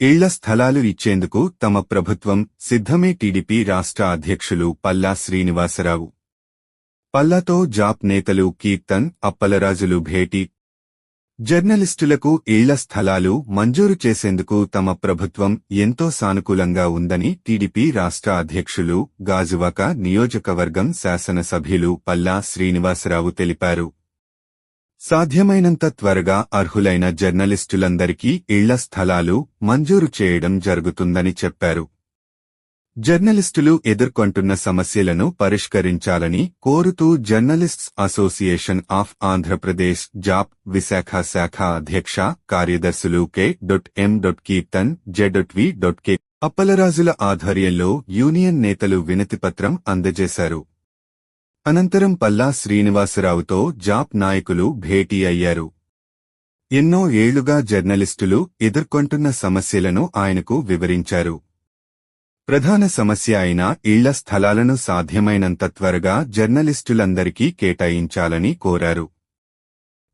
ఇళ్ళ స్థలాలు ఇచ్చేందుకు తమ ప్రభుత్వం సిద్ధమే టీడీపీ రాష్ట్ర అధ్యక్షులు పల్లా శ్రీనివాసరావు. పల్లాతో జాప్ నేతలు కీర్తన్ అప్పలరాజులు భేటీ. జర్నలిస్టులకు ఇళ్ళ స్థలాలు మంజూరు చేసేందుకు తమ ప్రభుత్వం ఎంతో సానుకూలంగా ఉందని టీడీపీ రాష్ట్ర అధ్యక్షులు గాజువాక నియోజకవర్గం శాసనసభ్యులు పల్లా శ్రీనివాసరావు తెలిపారు. సాధ్యమైనంత త్వరగా అర్హులైన జర్నలిస్టులందరికీ ఇళ్ళ స్థలాలు మంజూరు చేయడం జరుగుతుందని చెప్పారు. జర్నలిస్టులు ఎదుర్కొంటున్న సమస్యలను పరిష్కరించాలని కోరుతూ journalists association of Andhra Pradesh JAP Visakha శాఖ అధ్యక్ష కార్యదర్శులు K dot M dot Keerthan J dot V dot K అప్పలరాజుల ఆధ్వర్యంలో యూనియన్ నేతలు వినతిపత్రం అందజేశారు. అనంతరం పల్లా శ్రీనివాసరావుతో జాప్ నాయకులు భేటీ అయ్యారు. ఎన్నో ఏళ్ళుగా జర్నలిస్టులు ఎదుర్కొంటున్న సమస్యలను ఆయనకు వివరించారు. ప్రధాన సమస్య అయిన ఇళ్ళ స్థలాలను సాధ్యమైనంత త్వరగా జర్నలిస్టులందరికీ కేటాయించాలని కోరారు.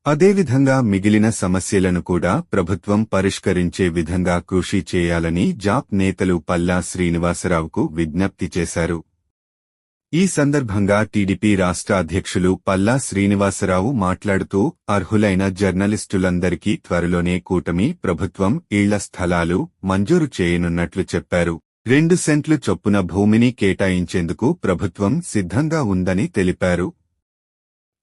అదేవిధంగా మిగిలిన సమస్యలను కూడా ప్రభుత్వం పరిష్కరించే విధంగా కృషి చేయాలని జాప్ నేతలు పల్లా శ్రీనివాసరావుకు విజ్ఞప్తి చేశారు. ఈ సందర్భంగా టీడీపీ రాష్ట్ర అధ్యక్షులు పల్లా శ్రీనివాసరావు మాట్లాడుతూ అర్హులైన జర్నలిస్టులందరికీ త్వరలోనే కూటమి ప్రభుత్వం ఇళ్ళ స్థలాలు మంజూరు చేయనున్నట్లు చెప్పారు. రెండు సెంట్లు చొప్పున భూమిని కేటాయించేందుకు ప్రభుత్వం సిద్ధంగా ఉందని తెలిపారు.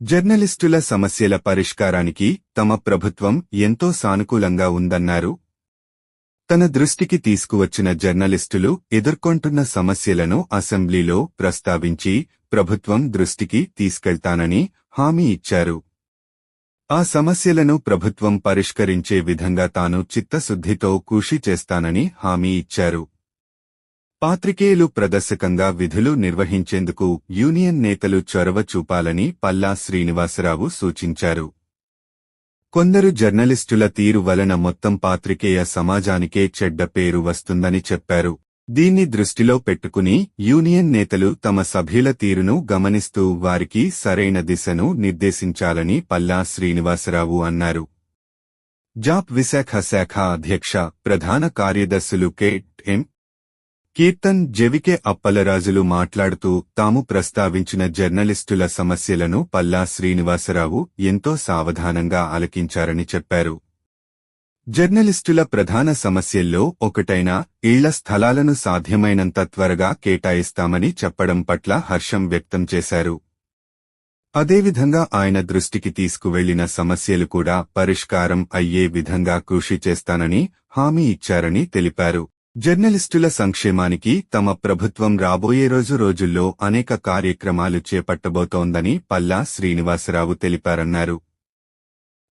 జర్నలిస్టుల సమస్యల పరిష్కారానికి తమ ప్రభుత్వం ఎంతో సానుకూలంగా ఉందన్నారు. తన దృష్టికి తీసుకువచ్చిన జర్నలిస్టులు ఎదుర్కొంటున్న సమస్యలను అసెంబ్లీలో ప్రస్తావించి ప్రభుత్వం దృష్టికి తీసుకెళ్తానని హామీ ఇచ్చారు. ఆ సమస్యలను ప్రభుత్వం పరిష్కరించే విధంగా తాను చిత్తశుద్ధితో కృషి చేస్తానని హామీ ఇచ్చారు. పాత్రికేయులు ప్రదర్శకంగా విధులు నిర్వహించేందుకు యూనియన్ నేతలు చొరవ చూపాలని పల్లా శ్రీనివాసరావు సూచించారు. కొందరు జర్నలిస్టుల తీరు వలన మొత్తం పాత్రికేయ సమాజానికే చెడ్డ పేరు వస్తుందని చెప్పారు. దీన్ని దృష్టిలో పెట్టుకుని యూనియన్ నేతలు తమ సభ్యుల తీరును గమనిస్తూ వారికి సరైన దిశను నిర్దేశించాలని పల్లా శ్రీనివాసరావు అన్నారు. జాప్ విశాఖ శాఖ అధ్యక్ష ప్రధాన కార్యదర్శులు కె. ఎం. కీర్తన్ జెవికే అప్పలరాజులు మాట్లాడుతూ తాము ప్రస్తావించిన జర్నలిస్టుల సమస్యలను పల్లా శ్రీనివాసరావు ఎంతో సావధానంగా ఆలకించారని చెప్పారు. జర్నలిస్టుల ప్రధాన సమస్యల్లో ఒకటైన ఇళ్ళ స్థలాలను సాధ్యమైనంత త్వరగా కేటాయిస్తామని చెప్పడం పట్ల హర్షం వ్యక్తం చేశారు. అదేవిధంగా ఆయన దృష్టికి తీసుకువెళ్ళిన సమస్యలు కూడా పరిష్కారం అయ్యే విధంగా కృషి చేస్తానని హామీ ఇచ్చారని తెలిపారు. జర్నలిస్టుల సంక్షేమానికి తమ ప్రభుత్వం రాబోయే రోజు రోజుల్లో అనేక కార్యక్రమాలు చేపట్టబోతోందని పల్లా శ్రీనివాసరావు తెలిపారన్నారు.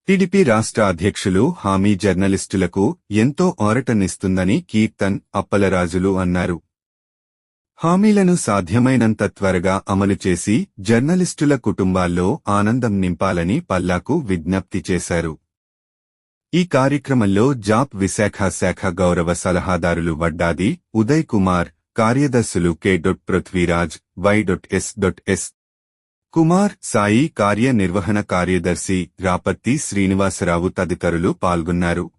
టీడీపీ రాష్ట్ర అధ్యక్షులు హామీ జర్నలిస్టులకు ఎంతో ఓరటనిస్తుందని కీర్తన్ అప్పలరాజులు అన్నారు. హామీలను సాధ్యమైనంత త్వరగా అమలు చేసి జర్నలిస్టుల కుటుంబాల్లో ఆనందం నింపాలని పల్లాకు విజ్ఞప్తి చేశారు. ఈ కార్యక్రమంలో జాప్ విశాఖ శాఖ గౌరవ సలహాదారులు వడ్డాది ఉదయ్ కుమార్ కార్యదర్శులు K. Dot Prithviraj Y. Dot S. Dot S. Kumar Sai కార్యనిర్వహణ కార్యదర్శి రాపత్తి శ్రీనివాసరావు తదితరులు పాల్గొన్నారు.